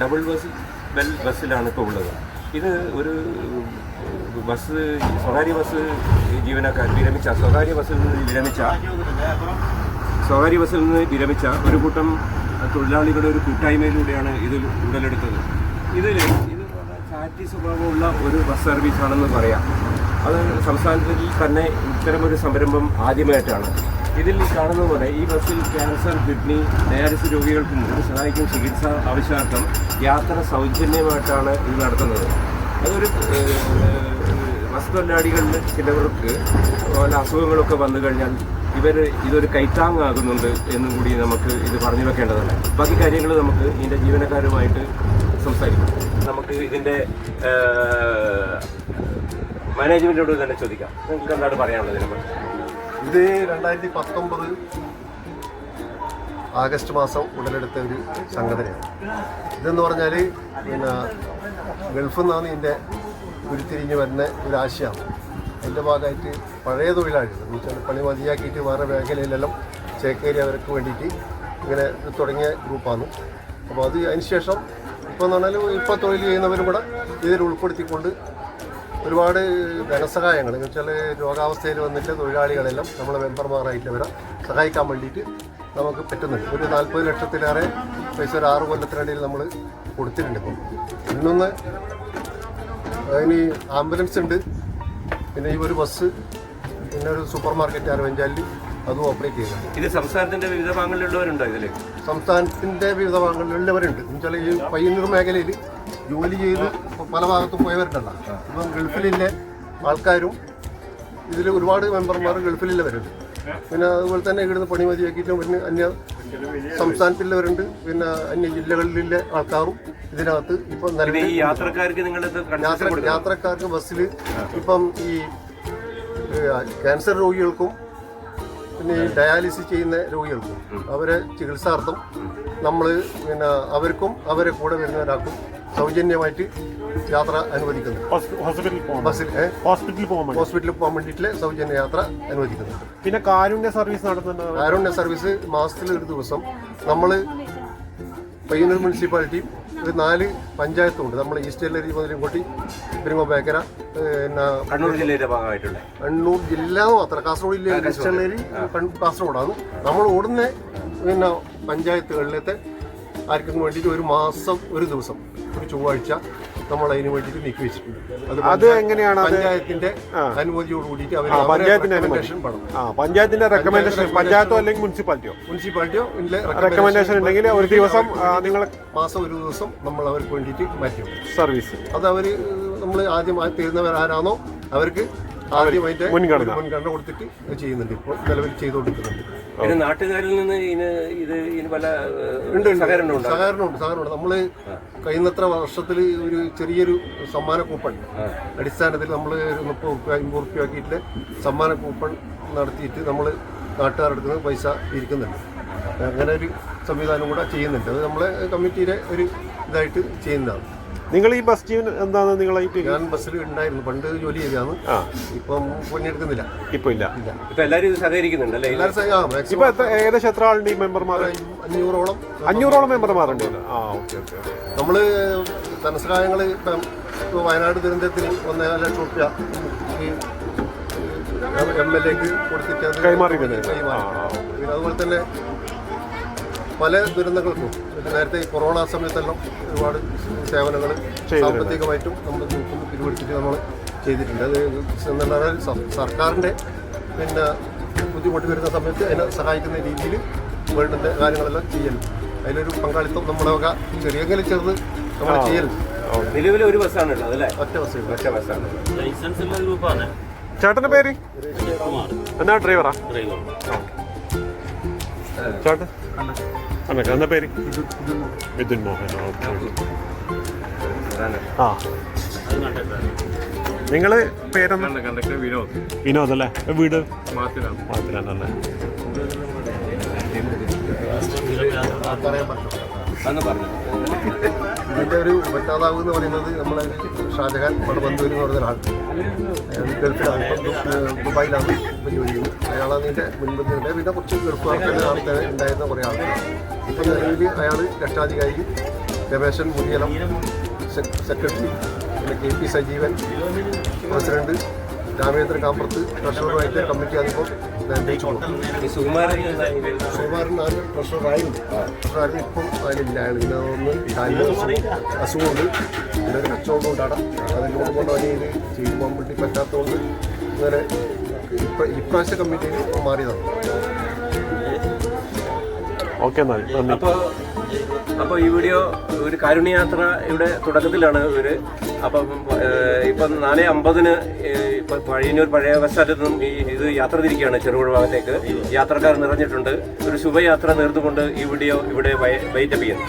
Double bus bell ബസ്സിലാണ് ഇപ്പോൾ ഉള്ളത്. ഇത് ഒരു ബസ് സ്വകാര്യ ബസ് ജീവനക്കാർ വിരമിച്ച സ്വകാര്യ ബസ്സിൽ നിന്ന് വിരമിച്ച സ്വകാര്യ ബസ്സിൽ നിന്ന് വിരമിച്ച ഒരു കൂട്ടം തൊഴിലാളികളുടെ ഒരു കൂട്ടായ്മയിലൂടെയാണ് ഇതിൽ ഉടലെടുത്തത്. ഇതിൽ ഇത് ചാറ്റി സ്വഭാവമുള്ള ഒരു ബസ് സർവീസാണെന്ന് പറയാം. അത് സംസ്ഥാനത്തിൽ തന്നെ ഇത്തരമൊരു സംരംഭം ആദ്യമായിട്ടാണ്. ഇതിൽ കാണുന്ന പോലെ ഈ ബസ്സിൽ ക്യാൻസർ കിഡ്നി ഡയാലിസിസ് രോഗികൾക്കും ഒരു സഹായിക്കും ചികിത്സ ആവശ്യാർത്ഥം യാത്ര സൗജന്യമായിട്ടാണ് ഇത് നടത്തുന്നത്. അതൊരു വസ്തുവല്ലാടികളിൽ ചിലവർക്ക് പല അസുഖങ്ങളൊക്കെ വന്നു കഴിഞ്ഞാൽ ഇവർ ഇതൊരു കൈത്താങ്ങാകുന്നുണ്ട് എന്നും കൂടി നമുക്ക് ഇത് പറഞ്ഞു വെക്കേണ്ടതാണ് ബാക്കി കാര്യങ്ങൾ നമുക്ക് ഇതിന്റെ ജീവനക്കാരുമായിട്ട് സംസാരിക്കാം. നമുക്ക് ഇതിന്റെ മാനേജ്മെന്റോട് തന്നെ ചോദിക്കാം. നിങ്ങൾക്ക് എന്താണ് പറയാനുള്ളത് ഇതിനെപ്പറ്റി ഇത് രണ്ടായിരത്തി പത്തൊമ്പത് ആഗസ്റ്റ് മാസം ഉടലെടുത്ത ഒരു സംഘടനയാണ്. ഇതെന്ന് പറഞ്ഞാൽ പിന്നെ ഗൾഫിൽ നിന്നാണ് ഇതിന്റെ ഉരുത്തിരിഞ്ഞ് വരുന്ന ഒരു ആശയമാണ് അതിന്റെ ഭാഗമായിട്ട് പഴയ തൊഴിലാളികൾ എന്ന് വെച്ചാൽ പണി മതിയാക്കിയിട്ട് വേറെ മേഖലയിലെല്ലാം ചേക്കേരി അവർക്ക് വേണ്ടിയിട്ട് ഇങ്ങനെ തുടങ്ങിയ ഗ്രൂപ്പാണ്. അപ്പോൾ അത് അതിന് ശേഷം ഇപ്പോൾ എന്ന് പറഞ്ഞാൽ ഇപ്പോൾ തൊഴിൽ ചെയ്യുന്നവരും കൂടെ ഇതിൽ ഉൾപ്പെടുത്തിക്കൊണ്ട് ഒരുപാട് ധനസഹായങ്ങൾ. എന്ന് വെച്ചാൽ രോഗാവസ്ഥയിൽ വന്നിട്ട് തൊഴിലാളികളെല്ലാം നമ്മളെ മെമ്പർമാരായിട്ടുള്ളവരെ സഹായിക്കാൻ വേണ്ടിയിട്ട് നമുക്ക് പറ്റുന്നുണ്ട്. ഒരു നാൽപ്പത് ലക്ഷത്തിലേറെ പൈസ ഒരു ആറ് കൊല്ലത്തിനിടയിൽ നമ്മൾ കൊടുത്തിട്ടുണ്ട് ഇപ്പം. ഇന്നൊന്ന് അതിന് ആംബുലൻസ് ഉണ്ട്. പിന്നെ ഈ ഒരു ബസ് പിന്നെ ഒരു സൂപ്പർ മാർക്കറ്റ് അരവഞ്ചാലിൽ അതും ഓപ്പറേറ്റ് ചെയ്യുന്നുണ്ട്. ഇത് സംസ്ഥാനത്തിന്റെ വിവിധ ഭാഗങ്ങളിലുള്ളവരുണ്ടോ ഇതിൽ സംസ്ഥാനത്തിന്റെ വിവിധ ഭാഗങ്ങളിലുള്ളവരുണ്ട്. എന്നുവെച്ചാൽ ഈ പയ്യന്നൂർ മേഖലയിൽ ജോലി ചെയ്ത് പല ഭാഗത്തും പോയവരുണ്ടല്ലോ. ഇപ്പം ഗൾഫിലെ ആൾക്കാരും ഇതിൽ ഒരുപാട് മെമ്പർമാർ ഗൾഫിലുള്ളവരുണ്ട് പിന്നെ അതുപോലെ തന്നെ ഇവിടുന്ന് പണി മതിയാക്കിയിട്ടും പിന്നെ അന്യ സംസ്ഥാനത്തിലുള്ളവരുണ്ട് പിന്നെ അന്യ ജില്ലകളിലെ ആൾക്കാരും ഇതിനകത്ത് ഇപ്പം നിലവിൽ യാത്രക്കാർക്ക് നിങ്ങൾ യാത്രക്കാർക്ക് ബസ്സിൽ ഇപ്പം ഈ ക്യാൻസർ രോഗികൾക്കും പിന്നെ ഈ ഡയാലിസിസ് ചെയ്യുന്ന രോഗികൾക്കും അവരെ ചികിത്സാർത്ഥം നമ്മൾ പിന്നെ അവർക്കും അവരെ കൂടെ വരുന്നവരാക്കും. സൗജന്യമായിട്ട് യാത്ര അനുവദിക്കുന്നു. ഹോസ്പിറ്റലിൽ പോകണം ബസ്സിൽ ഹോസ്പിറ്റലിൽ പോകാൻ വേണ്ടി. ഹോസ്പിറ്റലിൽ പോകാൻ വേണ്ടിയിട്ട് സൗജന്യ യാത്ര അനുവദിക്കുന്നുണ്ട്. പിന്നെ കാരുണ്യ സർവീസ് നടത്തുന്നത് കാരുണ്യ സർവീസ് മാസത്തിൽ ഒരു ദിവസം. നമ്മൾ പയ്യന്നൂർ മുനിസിപ്പാലിറ്റി ഒരു നാല് പഞ്ചായത്തുണ്ട്. നമ്മൾ ഈസ്റ്റ് മുതൽ മുതലിൻകോട്ടി പെരുങ്ങോ ബേക്കര പിന്നെ കണ്ണൂർ ജില്ലയുടെ ഭാഗമായിട്ടുള്ള. കണ്ണൂർ ജില്ല മാത്രം. കാസർഗോഡ് ജില്ല. ഈസ്റ്റേലേരി കാസർഗോഡാണ്. നമ്മൾ ഓടുന്ന പിന്നെ പഞ്ചായത്തുകളിലത്തെ ആർക്കും വേണ്ടിയിട്ട് ഒരു മാസം ഒരു ദിവസം. ഒരു ചൊവ്വാഴ്ച നമ്മൾ അതിന് വേണ്ടിയിട്ട് നീക്കി വെച്ചിട്ടുണ്ട്. അത് എങ്ങനെയാണ് പഞ്ചായത്തിന്റെ അനുമതിയോട് കൂടിയിട്ട് അവർ പഞ്ചായത്തിന്റെ. റെക്കമെൻഡേഷൻ പഞ്ചായത്തിന്റെ റെക്കമെൻഡേഷൻ പഞ്ചായത്തോ അല്ലെങ്കിൽ മുനിസിപ്പാലിറ്റിയോ? മുനിസിപ്പാലിറ്റിയോ റെക്കമെൻഡേഷൻ ഉണ്ടെങ്കിൽ ഒരു ദിവസം നിങ്ങൾ മാസം ഒരു ദിവസം നമ്മൾ അവർക്ക് വേണ്ടിയിട്ട് മാറ്റി സർവീസ്. അത് അവർ നമ്മൾ ആദ്യം ആരാണോ അവർക്ക് ആദ്യം അതിന്റെ മുൻഗണന. മുൻഗണന കൊടുത്തിട്ട് ചെയ്യുന്നുണ്ട്. ഇപ്പോൾ നിലവിൽ ചെയ്തുകൊണ്ടിരിക്കുന്നുണ്ട്. പിന്നെ നാട്ടുകാരിൽ നിന്ന് ഇതിന് ഇത് ഇതിന് പല ഉണ്ട് സഹകരണമുണ്ട്. സഹകരണമുണ്ടോ സഹകരണമുണ്ട്. നമ്മൾ കഴിയുന്നത്ര വർഷത്തിൽ ഒരു ചെറിയൊരു സമ്മാന കൂപ്പൺ അടിസ്ഥാനത്തിൽ നമ്മൾ ഒരു മുപ്പത് റുപ്യ അമ്പത് റുപ്യ ആക്കിയിട്ട് സമ്മാന കൂപ്പൺ നടത്തിയിട്ട് നമ്മൾ അടുത്ത് പൈസ ഇരിക്കുന്നുണ്ട്. അങ്ങനെ ഒരു സംവിധാനം കൂടെ ചെയ്യുന്നുണ്ട്. അത് നമ്മളെ കമ്മിറ്റിയുടെ ഒരു ഇതായിട്ട് ചെയ്യുന്നതാണ്. നിങ്ങൾ ഈ ബസ് ജീവൻ എന്താണ് നിങ്ങൾ ഞാൻ ബസ്സിൽ ഉണ്ടായിരുന്നു. പണ്ട് ജോലി ചെയ്തതാണ്. ആ. ഇപ്പം പണിയെടുക്കുന്നില്ല ഇപ്പൊ ഇല്ല. ഇപ്പൊ എല്ലാവരും ഇത് സഹകരിക്കുന്നുണ്ട് അല്ലേ? എല്ലാവരും സഹ- ആ ഇപ്പൊ മാക്സിമം എത്ര- ഏകദേശം എത്ര ആളുണ്ട് ഈ മെമ്പർമാർ അഞ്ഞൂറോളം. അഞ്ഞൂറോളം മെമ്പർമാരുണ്ട്. ആ ഓക്കെ ഓക്കെ നമ്മൾ ധനസഹായങ്ങൾ ഇപ്പം ഇപ്പൊ വയനാട് ദുരന്തത്തിന് ഒന്നേ ലക്ഷം റുപ്യ ഈ എം എൽ എക്ക് കൊടുത്തിട്ട് അത് കൈമാറിയിട്ടുണ്ട്. കൈമാറി. പിന്നെ അതുപോലെ തന്നെ പല ദുരന്തങ്ങൾക്കും നേരത്തെ ഈ കൊറോണ സമയത്തെല്ലാം ഒരുപാട് സേവനങ്ങൾ സാമ്പത്തികമായിട്ടും നമ്മൾ നോക്കുന്നു പിരിവെടുത്തിട്ട് നമ്മൾ ചെയ്തിട്ടുണ്ട്. അത് സർക്കാരിന്റെ പിന്നെ ബുദ്ധിമുട്ട് വരുന്ന സമയത്ത് അതിനെ സഹായിക്കുന്ന രീതിയിൽ വേണ്ടുന്ന കാര്യങ്ങളെല്ലാം ചെയ്യൽ. അതിലൊരു പങ്കാളിത്തം നമ്മുടെ വക ചെറിയെങ്കിലും ചെറുത് നമ്മൾ ചെയ്യൽ. നിലവിൽ ഒരു ബസ്സാണ് ഉള്ളത് അല്ലേ? ഒറ്റ ബസ് ഒറ്റ ബസ്സാണ്. ലൈസൻസ് ഉള്ള ഗ്രൂപ്പാണ്. ചേട്ടന്റെ പേര്? എന്നാ ഡ്രൈവറാ? ചേട്ടൻ അന്നൊക്കെ എന്താ പേര്? മിഥുൻ മോഹൻ ഓക്കെ ആ. കണ്ടക്ടർ വിനോദ്. വിനോദ് അല്ലേ? വീട്? മാത്തിലാണ് അന്ന് പറഞ്ഞു ഇതിന്റെ ഒരു പറ്റാതാവ് എന്ന് പറയുന്നത് നമ്മളെ ഷാജഹാൻ ബന്ധുവിന് എന്ന് പറഞ്ഞ ഒരാൾ ഗൾഫിലാണ് ദുബായിലാണ് ഇപ്പം ജോലി ചെയ്യുന്നത് അയാളാണ് ഇതിന്റെ മുൻപന്തിയുണ്ട് പിന്നെ കുറച്ച് ഗൾഫുകാർക്ക് ആൾക്കാർ ഉണ്ടായിരുന്ന കുറേ ആൾക്കാർ ഇപ്പം നിലവിൽ അയാൾ രക്ഷാധികാരി രമേശൻ മുടിയലം സെക്രട്ടറി പിന്നെ K P Sajeevan president Ramendra Kamparth ട്രഷററായിട്ട് committee അംഗം സുകുമാരനാണ് ട്രഷറായിരുന്നു ട്രഷറായിരുന്നു ഇപ്പം അതിലില്ല. അയാൾ പിന്നെ ഒന്ന് കാലിന് അസുഖം അസുഖമുണ്ട്. പിന്നെ ഒരു കച്ചവടം ഉണ്ടാടാം അതിന്റെ കൊണ്ട് അവന് ഇത് പോകാൻ വേണ്ടി പറ്റാത്തതുകൊണ്ട് ഇങ്ങനെ ഇപ്പ- ഇപ്രാവശ്യ കമ്മിറ്റിയിൽ മാറിയതാണ്. ഓക്കെ അപ്പോൾ അപ്പോൾ ഈ വീഡിയോ ഒരു കാരുണ്യയാത്ര ഇവിടെ തുടക്കത്തിലാണ് ഇവർ. അപ്പം ഇപ്പം നാല് അമ്പതിന് ഇപ്പം പഴയന്നൂർ പഴയ ബസ് നിന്നും ഈ ഇത് യാത്ര തിരിക്കുകയാണ് ചെറുപുഴ ഭാഗത്തേക്ക്. യാത്രക്കാർ നിറഞ്ഞിട്ടുണ്ട്. ഒരു ശുഭയാത്ര നേർന്നുകൊണ്ട് ഈ വീഡിയോ ഇവിടെ വൈറ്റപ്പ് ചെയ്യുന്നു.